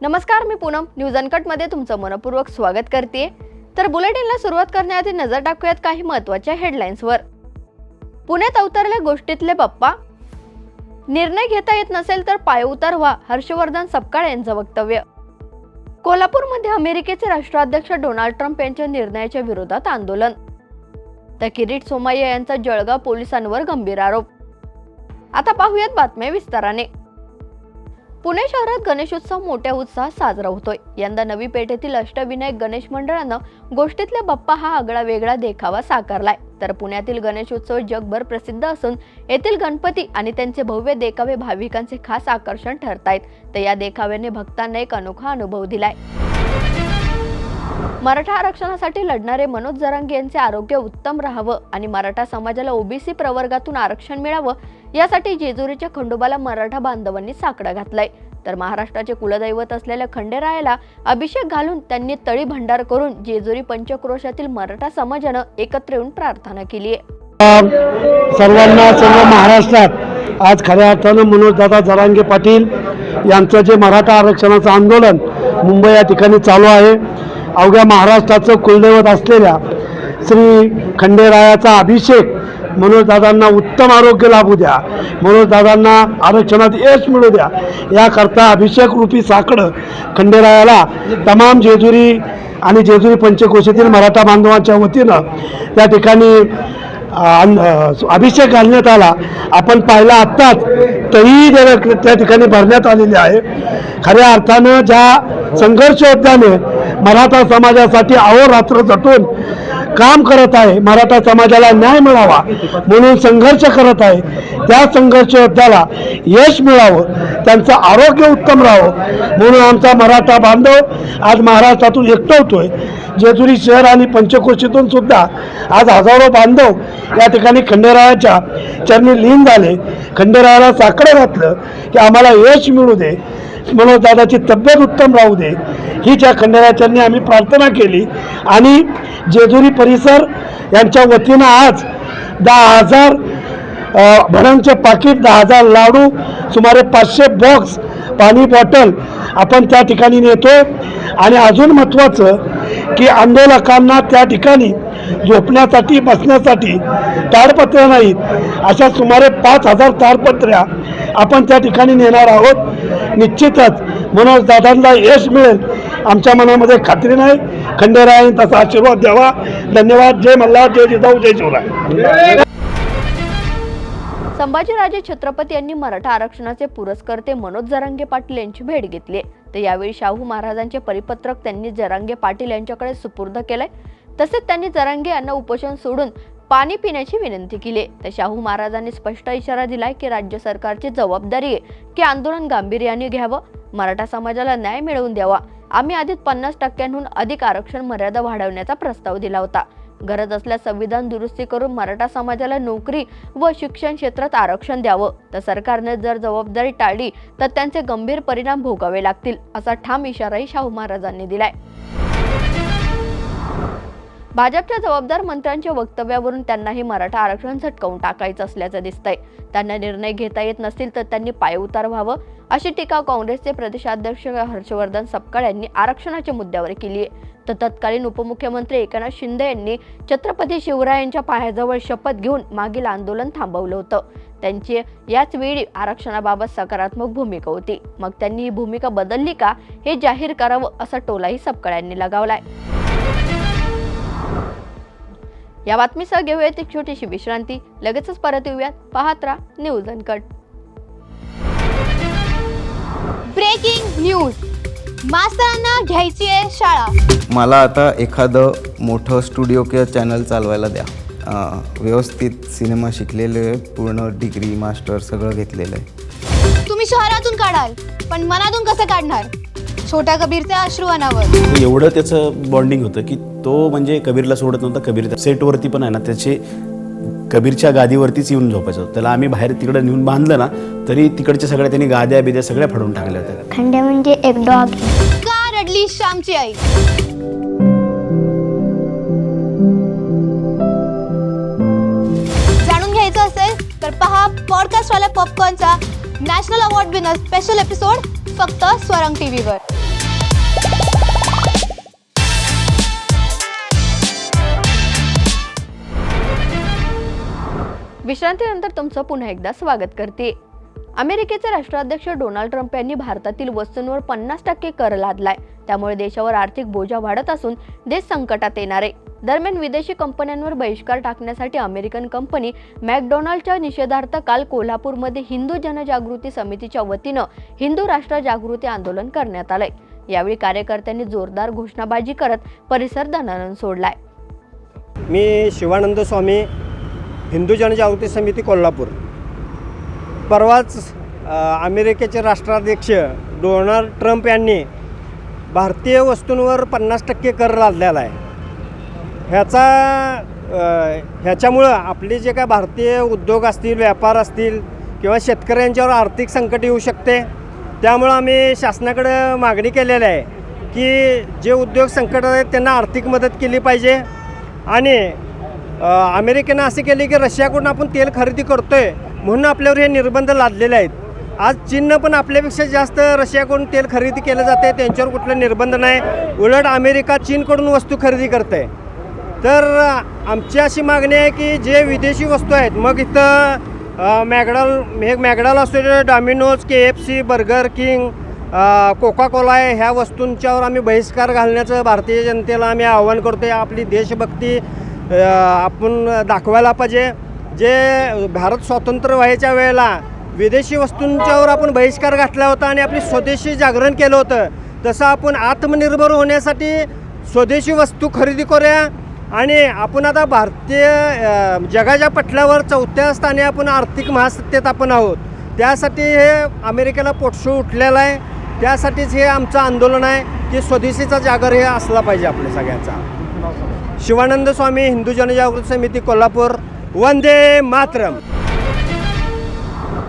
नमस्कार मी पूनम. न्यूज अनकटमध्ये तुमचं मनपूर्वक स्वागत करते तर बुलेटिनला सुरुवात करण्याआधी नजर टाकूयात काही महत्त्वाच्या हेडलाईन्सवर पुण्यात अवतरले गोष्टीतले पप्पा. निर्णय घेता येत नसेल तर पायउतार व्हा हर्षवर्धन सपकाळ यांचं वक्तव्य. कोल्हापूरमध्ये अमेरिकेचे राष्ट्राध्यक्ष डोनाल्ड ट्रम्प यांच्या निर्णयाच्या विरोधात आंदोलन. तर किरीट सोमय्या यांचा जळगाव पोलिसांवर गंभीर आरोप. आता पाहूयात बातम्या विस्ताराने. पुणे शहरात गणेशोत्सव मोठ्या उत्साहात साजरा होतोय. यंदा नवी पेठेतील अष्टविनायक गणेश मंडळानं गोष्टीतल्या बाप्पा हा आगळा वेगळा देखावा साकारलाय. तर पुण्यातील गणेशोत्सव जगभर प्रसिद्ध असून येथील गणपती आणि त्यांचे भव्य देखावे भाविकांचे खास आकर्षण ठरतायत. तर या देखाव्याने भक्तांना एक अनोखा अनुभव दिलाय. मराठा आरक्षणासाठी लढणारे मनोज जरांगे यांचे आरोग्य उत्तम राहावं आणि मराठा समाजाला ओबीसी प्रवर्गातून आरक्षण मिळावं यासाठी जेजुरीच्या खंडोबाला मराठा बांधवांनी साकडा घातलाय. तर महाराष्ट्राचे कुलदैवत असलेल्या खंडेरायाला अभिषेक घालून त्यांनी तळी भंडार करून जेजुरी पंचक्रोशातील मराठा समाजानं एकत्र येऊन प्रार्थना केली आहे. सर्वांना सर्व महाराष्ट्रात आज खऱ्या अर्थानं मनोजदादा जरांगे पाटील यांचं जे मराठा आरक्षणाचं आंदोलन मुंबई या ठिकाणी चालू आहे अवघ्या महाराष्ट्राचं कुलदैवत असलेल्या श्री खंडेरायाचा अभिषेक मनोजदादांना उत्तम आरोग्य लाभू द्या. मनोजदादांना आरक्षणात यश मिळू द्या. याकरता अभिषेक रूपी साकडं खंडेरायाला तमाम जेजुरी आणि जेजुरी पंचकोशीतील मराठा बांधवांच्या वतीनं त्या ठिकाणी अन- अभिषेक घालण्यात आला. आपण पाहिला आत्ताच तरी त्या ठिकाणी भरण्यात आलेली आहे. खऱ्या अर्थानं ज्या संघर्ष होत्याने मराठा समाजासाठी अहोरात्र झटून काम करत आहे. मराठा समाजाला न्याय मिळावा म्हणून संघर्ष करत आहे. त्या संघर्ष योद्ध्याला यश मिळावं त्यांचं आरोग्य उत्तम राहावं म्हणून आमचा मराठा बांधव आज महाराष्ट्रातून एकटवतोय. जेजुरी शहर आणि पंचकोशीतून सुद्धा आज हजारो बांधव या ठिकाणी खंडेरायाच्या चरणी लीन झाले. खंडेरायाला साकडं घातलं की आम्हाला यश मिळू दे. मनोजदादाची दादाची तब्येत उत्तम राहू दे ही ज्या खंडेरायाच्यांनी आम्ही प्रार्थना केली. आणि जेजुरी परिसर यांच्या वतीनं आज दहा हजार भरांचे पाकिट दहा हजार लाडू सुमारे पाचशे बॉक्स पाणी बॉटल आपण त्या ठिकाणी नेतो. आणि अजून महत्त्वाचं की आंदोलकांना त्या ठिकाणी झोपण्यासाठी बसण्यासाठी ताडपत्र्या नाहीत. अशा सुमारे पाच हजार ताडपत्र्या आपण त्या ठिकाणी नेणार आहोत. निश्चितच मनोज दादांना यश मिळेल आमच्या मनामध्ये खात्री नाही. खंडेरायाने तसा आशीर्वाद द्यावा. धन्यवाद. जय मल्हार जय जिजाऊ जय शिवराय. संभाजीराजे छत्रपती यांनी मराठा आरक्षणाचे पुरस्कर्ते मनोज जरांगे पाटील यांची भेट घेतली. तर यावेळी शाहू महाराजांचे परिपत्रक त्यांनी जरांगे पाटील यांच्याकडे सुपूर्द केलंय. तसेच त्यांनी जरांगे यांना उपोषण सोडून पाणी पिण्याची विनंती केली. तर शाहू महाराजांनी स्पष्ट इशारा दिलाय की राज्य सरकारची जबाबदारी आहे की आंदोलन गांभीर्याने घ्यावं मराठा समाजाला न्याय मिळवून द्यावा. आम्ही आधीच पन्नास टक्क्यांहून अधिक आरक्षण मर्यादा वाढवण्याचा प्रस्ताव दिला होता. गरज असल्यास संविधान दुरुस्ती करून मराठा समाजाला नोकरी व शिक्षण क्षेत्रात आरक्षण द्यावं. तर सरकारने जर जबाबदारी टाळली तर त्यांचे गंभीर परिणाम भोगावे लागतील असा ठाम इशाराही शाहू महाराजांनी दिलाय. भाजपच्या जबाबदार मंत्र्यांच्या वक्तव्यावरून त्यांनाही मराठा आरक्षण झटकावून टाकायचं असल्याचं दिसतंय. त्यांना निर्णय घेता येत नसतील तर त्यांनी पायउतार व्हावं अशी टीका काँग्रेसचे प्रदेशाध्यक्ष हर्षवर्धन सपकाळ यांनी आरक्षणाच्या मुद्द्यावर केली आहे. तर तत्कालीन उपमुख्यमंत्री एकनाथ शिंदे यांनी छत्रपती शिवरायांच्या पायाजवळ शपथ घेऊन मागील आंदोलन थांबवलं होतं. त्यांची याच वेळी आरक्षणाबाबत सकारात्मक भूमिका होती. मग त्यांनी ही भूमिका बदलली का हे जाहीर करावं असा टोलाही सपकाळ यांनी लगावलाय. या बातमीसह घेऊयात एक छोटीशी विश्रांती. लगेचच परत येऊयात. पाहत राहा न्यूज अनकट ब्रेकिंग न्यूज. मास्तरांना घ्यायची आहे शाळा. मला आता एखादं मोठं स्टुडिओ किंवा चॅनल चालवायला द्या. अं, व्यवस्थित सिनेमा शिकलेले आहे, पूर्ण डिग्री मास्टर सगळं घेतलेलं आहे. तुम्ही शहरातून काढाल पण मनातून कसं काढणार? छोट्या कबीरचे अश्रू अनावर. एवढं त्याचं बॉन्डिंग होतं की तो म्हणजे कबीरला सोडत नव्हता कबीर सेटवरती पण आहे ना त्याचे कबीरच्या गादीवरतीच येऊन झोपायचं होतं. त्याला आम्ही बाहेर तिकडं नेऊन बांधलं ना तरी तिकडच्या सगळ्या त्यांनी गाद्या बिद्या सगळ्या फाडून टाकल्या होत्या. खंडे म्हणजे एक डॉग. का रडली श्यामची आई? जाणून घ्यायचं असेल तर पहा पॉडकास्टवाल्या पॉपकॉर्नचा national award winner special episode फक्त स्वरंग टीव्हीवर विश्रांतीनंतर तुमचं पुन्हा एकदा स्वागत करते. अमेरिकेचे राष्ट्राध्यक्ष डोनाल्ड ट्रम्प यांनी भारतातील वस्तूंवर पन्नास टक्के कर लादलाय. त्यामुळे देशावर आर्थिक बोजा वाढत असून देश संकटात येणार आहे. दरम्यान विदेशी कंपन्यांवर बहिष्कार टाकण्यासाठी अमेरिकन कंपनी मॅकडोनाल्डच्या निषेधार्थ काल कोल्हापूरमध्ये हिंदू जनजागृती समितीच्या वतीनं हिंदू राष्ट्र जागृती आंदोलन करण्यात आलंय. यावेळी कार्यकर्त्यांनी जोरदार घोषणाबाजी करत परिसर दणानून सोडलाय. मी शिवानंद स्वामी हिंदू जनजागृती समिती कोल्हापूर. परवाच अमेरिकेचे राष्ट्राध्यक्ष डोनाल्ड ट्रम्प यांनी भारतीय वस्तूंवर पन्नास टक्के कर लादलेला आहे. ह्याचा ह्याच्यामुळं आपले जे काय भारतीय उद्योग असतील व्यापार असतील किंवा शेतकऱ्यांच्यावर आर्थिक संकट येऊ शकते त्यामुळं आम्ही शासनाकडं मागणी केलेली आहे की जे उद्योग संकटात आहेत त्यांना आर्थिक मदत केली पाहिजे आणि अमेरिकेनं असे केले की रशियाकडून आपण तेल खरेदी करतोय म्हणून आपल्यावर हे निर्बंध लादलेले आहेत. आज चीननं पण आपल्यापेक्षा जास्त रशियाकडून तेल खरेदी केलं जाते त्यांच्यावर कुठले निर्बंध नाही. उलट अमेरिका चीनकडून वस्तू खरेदी करते तर आमची अशी मागणी आहे की जे विदेशी वस्तू आहेत मग इथं अ, मॅकडॉल हे मॅकडॉल असू दे Domino's K F C Burger King Coca Cola आहे ह्या वस्तूंच्यावर आम्ही बहिष्कार घालण्याचं भारतीय जनतेला आम्ही आव्हान करतो आहे आपली देशभक्ती आपण दाखवायला पाहिजे जे भारत स्वतंत्र व्हायच्या वेळेला विदेशी वस्तूंच्यावर आपण बहिष्कार घातला होता आणि आपली स्वदेशी जागरण केलं होतं तसं आपण आत्मनिर्भर होण्यासाठी स्वदेशी वस्तू खरेदी करूया आणि आपण आता भारतीय जगाच्या पटल्यावर चौथ्या स्थानी आपण आर्थिक महासत्तेत आपण आहोत. त्यासाठी हे अमेरिकेला पोटशू उठलेलं आहे. त्यासाठीच हे आमचं आंदोलन आहे की स्वदेशीचा जागर हे असला पाहिजे आपल्या सगळ्यांचा. शिवानंद स्वामी हिंदू जनजागृती समिती कोल्हापूर वंदे मातरम.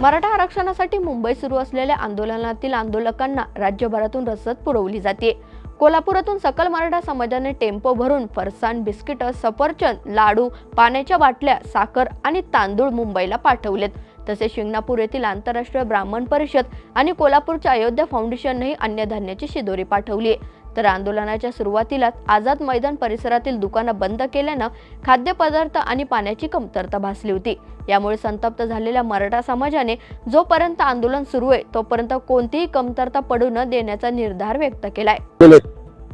मराठा आरक्षणासाठी मुंबईत सुरू असलेल्या आंदोलनातील आंदोलकांना राज्यभरातून रसद पुरवली जाते. कोल्हापुरातून सकल मराठा समाजाने टेम्पो भरून फरसाण बिस्किट सफरचंद लाडू पाण्याच्या बाटल्या साखर आणि तांदूळ मुंबईला पाठवलेत. तसेच शिंगणापूर येथील आंतरराष्ट्रीय ब्राह्मण परिषद आणि कोल्हापूरच्या अयोध्या फाउंडेशननेही अन्नधान्याची शिदोरी पाठवली आहे तर आंदोलनाच्या सुरुवातीलाच आझाद मैदान परिसरातील दुकानं बंद केल्यानं खाद्यपदार्थ आणि पाण्याची कमतरता भासली होती. यामुळे संतप्त झालेल्या मराठा समाजाने जोपर्यंत आंदोलन सुरू आहे तोपर्यंत कोणतीही कमतरता पडू न देण्याचा निर्धार व्यक्त केलाय.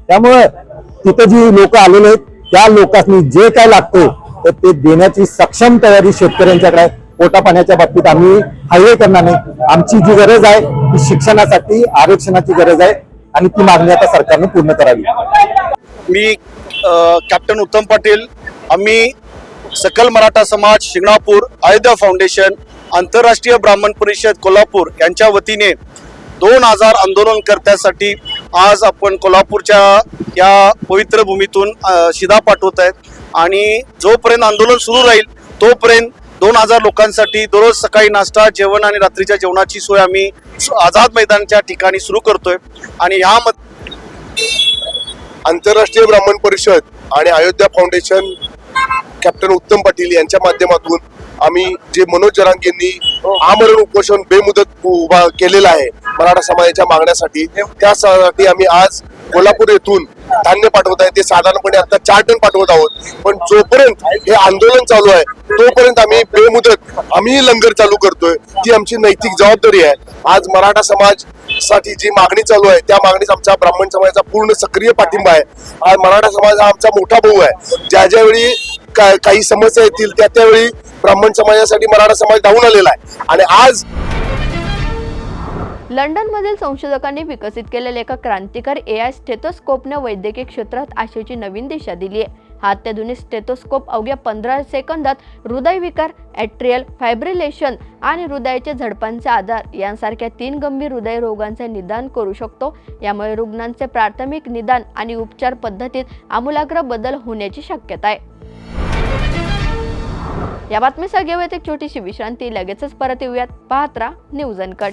त्यामुळे तिथे जी लोक आलेले आहेत त्या लोकांनी जे काय लागतो तर ते देण्याची सक्षम तयारी शेतकऱ्यांच्याकडे पोटा पाण्याच्या बाबतीत आम्ही हायवे करणार नाही. आमची जी गरज आहे ती शिक्षणासाठी आरक्षणाची गरज आहे. आणि ती मागणी आता सरकारने पूर्ण करावी. मी कॅप्टन उत्तम पाटील आम्ही सकल मराठा समाज शिंगणापूर अयोध्या फाउंडेशन आंतरराष्ट्रीय ब्राह्मण परिषद कोल्हापूर यांच्या वतीने दोन हजार आंदोलनकर्त्यासाठी आज आपण कोल्हापूरच्या या पवित्र भूमीतून शिधा पाठवत आहेत. आणि जोपर्यंत आंदोलन सुरू राहील तोपर्यंत दोन हजार लोकांसाठी दररोज सकाळी नाश्ता जेवण आणि रात्रीच्या जेवणाची सोय आम्ही आझाद मैदानच्या ठिकाणी सुरू करतोय. आणि ह्यामध्ये आंतरराष्ट्रीय ब्राह्मण परिषद आणि अयोध्या फाउंडेशन कॅप्टन उत्तम पाटील यांच्या माध्यमातून आम्ही जे मनोज जरांगेंनी आमरण उपोषण बेमुदत उभा केलेलं आहे मराठा समाजाच्या मागण्यासाठी त्यासाठी आम्ही आज कोल्हापूर येथून धान्य पाठवत आहे ते साधारणपणे आता चार टन पाठवत आहोत. पण जोपर्यंत हे आंदोलन चालू आहे तोपर्यंत आम्ही बेमुदत आम्ही लंगर चालू करतोय. ती आमची नैतिक जबाबदारी आहे. आज मराठा समाजसाठी जी मागणी चालू आहे त्या मागणीस आमच्या ब्राह्मण समाजाचा पूर्ण सक्रिय पाठिंबा आहे. आज मराठा समाज हा आमचा मोठा भाऊ आहे. ज्या ज्यावेळी काही समस्या येतील त्या त्यावेळी ब्राह्मण समाजासाठी मराठा समाज धावून आलेला आहे. आणि आज लंडनमधील संशोधकांनी विकसित केलेल्या एका क्रांतिकार ए आय स्टेथोस्कोपने वैद्यकीय क्षेत्रात आशेची नवीन दिशा दिली आहे. हा अत्याधुनिक स्टेथोस्कोप अवघ्या पंधरा सेकंदात हृदयविकार ॲट्रियल फायब्रिलेशन आणि हृदयाचे झडपांचे आजार यांसारख्या तीन गंभीर हृदयरोगांचे निदान करू शकतो. यामुळे रुग्णांचे प्राथमिक निदान आणि उपचार पद्धतीत आमूलाग्र बदल होण्याची शक्यता आहे. या बातमीसह घेऊयात एक छोटीशी विश्रांती. लगेचच परत येऊयात. पाहत राहा न्यूज अनकट.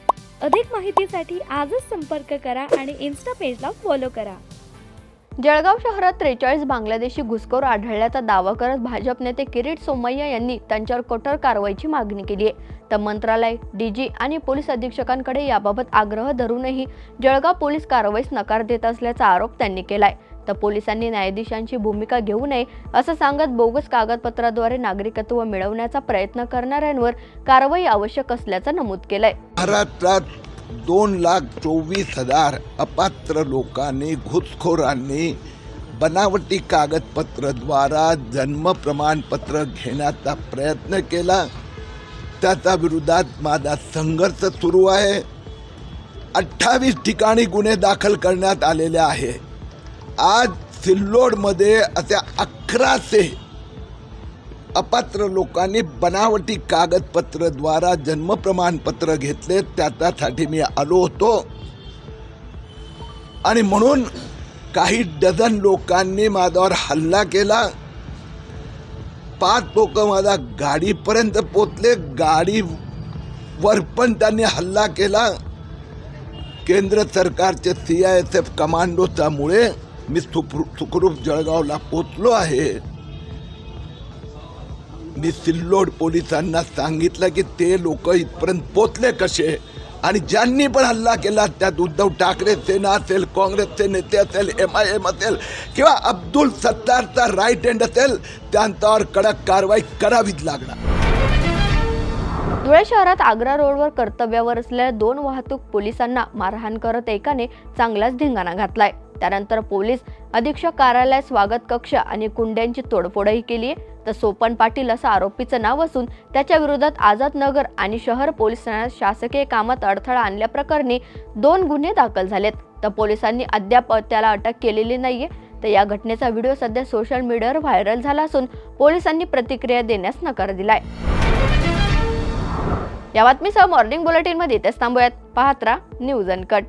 अधिक माहितीसाठी आजच संपर्क करा आणि इन्स्टा पेजला फॉलो करा. जळगाव शहरात त्रेचाळीस बांगलादेशी घुसखोर आढळल्याचा दावा करत भाजप नेते किरीट सोमय्या यांनी त्यांच्यावर कठोर कारवाईची मागणी केली आहे. तर मंत्रालय डीजी आणि पोलीस अधीक्षकांकडे याबाबत आग्रह धरूनही जळगाव पोलीस कारवाईस नकार देत असल्याचा आरोप त्यांनी केलाय. तर पोलिसांनी न्यायाधीशांची भूमिका घेऊ नये असं सांगत बोगस कागदपत्राद्वारे नागरिकत्व मिळवण्याचा प्रयत्न करणाऱ्यांवर कारवाई आवश्यक असल्याचं नमूद केलंय. महाराष्ट्रात दोन लाख चोवीस हजार अपात्र लोकांनी घुसखोरांनी बनावटी कागदपत्रद्वारा जन्म प्रमाणपत्र घेण्याचा प्रयत्न केला. त्याच्या विरोधात माझा संघर्ष सुरू आहे. अठ्ठावीस ठिकाणी गुन्हे दाखल करण्यात आलेले आहे. आज सिल्लोडमध्ये अशा अकराशे अपात्र लोकांनी बनावटी कागदपत्रद्वारा जन्म प्रमाणपत्र घेतले त्याच्यासाठी मी आलो होतो. आणि म्हणून काही डझन लोकांनी माझ्यावर हल्ला केला. पाच लोक माझ्या गाडीपर्यंत पोचले गाडीवर पण त्यांनी हल्ला केला. केंद्र सरकारचे सी आय एस एफ कमांडोच्यामुळे मी सुखरू सुखरूप जळगावला पोचलो आहे. मी सिल्लोड पोलिसांना सांगितलं की ते लोक इथपर्यंत पोचले कसे? आणि ज्यांनी पण हल्ला केला त्यात उद्धव ठाकरे सेना असेल काँग्रेसचे नेते असेल एम आय एम असेल किंवा अब्दुल सत्तारचा राईट हँड असेल त्यांच्यावर कडक कारवाई करावीच लागणार. धुळे शहरात आग्रा रोडवर कर्तव्यावर असलेल्या दोन वाहतूक पोलिसांना मारहाण करत एकाने चांगलाच धिंगाणा घातलाय. त्यानंतर पोलीस अधीक्षक कार्यालय स्वागत कक्ष आणि कुंड्यांची तोडफोडही केली आहे. तर सोपन पाटील असं आरोपीचं नाव असून त्याच्या विरोधात आझाद नगर आणि शहर पोलीस ठाण्यात शासकीय कामात अडथळा आणल्याप्रकरणी दोन गुन्हे दाखल झालेत. तर पोलिसांनी अद्याप त्याला अटक केलेली नाहीये. तर या घटनेचा व्हिडिओ सध्या सोशल मीडियावर व्हायरल झाला असून पोलिसांनी प्रतिक्रिया देण्यास नकार दिलाय. या बातमीसह मॉर्निंग बुलेटिनमध्ये इथेच थांबूयात. पाहत राहा न्यूज कट